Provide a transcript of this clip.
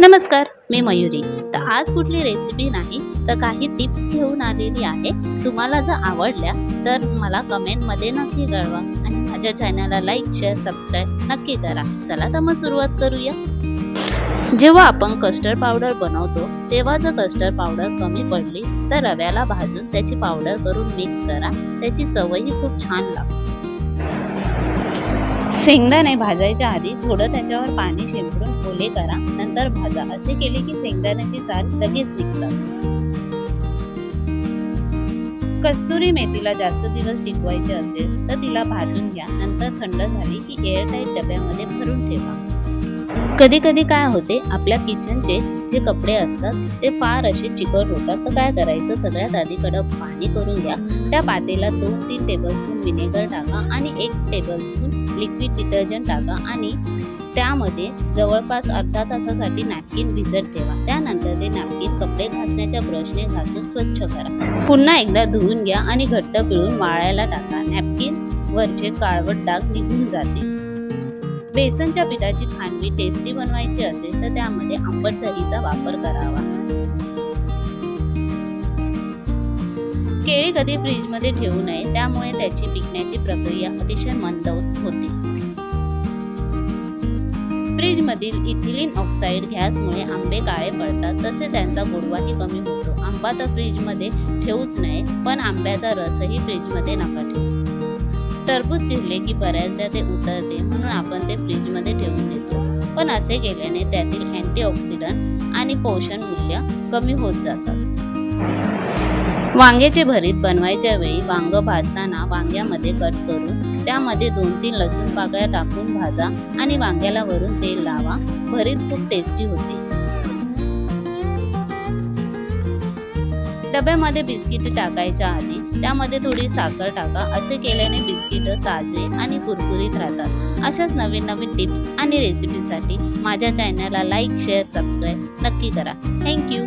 नमस्कार. मी मयुरी. तर आज कुठली रेसिपी नाही तर काही टिप्स घेऊन आलेली आहे. तुम्हाला जर आवडल्या तर मला कमेंटमध्ये नक्की कळवा. आणि माझ्या चॅनलला लाईक शेअर सबस्क्राईब नक्की करा. चला तर मग सुरुवात करूया. जेव्हा आपण कस्टर्ड पावडर बनवतो तेव्हा जर कस्टर्ड पावडर कमी पडली तर रव्याला भाजून त्याची पावडर करून मिक्स करा. त्याची चवही खूप छान लागते. शेंगदाणे भाजायच्या आधी थोडं त्याच्यावर पाणी शिंपडून ओले करा. नंतर भाजा. असे केले की शेंगदाण्याची साल लगेच निघतात. कस्तुरी मेथीला जास्त दिवस टिकवायचे असेल तर तिला भाजून घ्या. नंतर थंड झाली की एअरटाईट डब्यामध्ये भरून ठेवा. कधी कधी काय होते आपल्या किचनचे जे कपडे असतात ते फार असे चिकट होतात. तर काय करायचं सगळ्यात आधी कडक पाणी करून घ्या. त्या पातेला दोन तीन टेबलस्पून विनेगर टाका आणि एक टेबलस्पून लिक्विड डिटर्जंट टाका आणि त्यामध्ये जवळपास अर्धा तासासाठी नॅपकिन भिजत ठेवा. त्यानंतर ते नॅपकिन कपडे घासण्याच्या ब्रशने घासून स्वच्छ करा. पुन्हा एकदा धुवून घ्या आणि घट्ट पिळून वाळायला टाका. नॅपकिन वरचे काळवट डाग निघून जाते. बेसनच्या पिठाची खांडवी टेस्टी बनवायची असेल तर त्यामध्ये आंबट दहीचा वापर करावा. केळी कधी फ्रीजमध्ये ठेवू नये त्यामुळे त्याची पिकण्याची प्रक्रिया अतिशय मंद होते. फ्रीजमधील इथिलीन ऑक्साईड गॅसमुळे आंबे काळे पडतात तसे त्यांचा गोडवाही कमी होतो. आंबा तर फ्रीजमध्ये ठेवूच नये पण आंब्याचा रसही फ्रीजमध्ये नका ठेवू. टरबूज चिरले की बऱ्याचदा ते उतरते म्हणून आपण ते फ्रीजमध्ये ठेवून देतो. पण असे केल्याने त्यातील अँटीऑक्सिडंट आणि पोषण मूल्य कमी होत जातात वांग्याचे भरीत बनवायच्या वेळी वांग भाजताना वांग्यामध्ये कट करून त्यामध्ये दोन तीन लसूण पाकळ्या टाकून भाजा आणि वांग्याला वरून तेल लावा. भरीत खूप टेस्टी होते. डब्यामध्ये बिस्किट टाकायच्या आधी त्यामध्ये थोडी साखर टाका. असे केल्याने बिस्किट ताजे आणि कुरकुरीत राहतात. अशाच नवीन नवीन टिप्स आणि रेसिपीसाठी माझ्या चॅनलला लाईक शेअर सबस्क्राईब नक्की करा. थँक्यू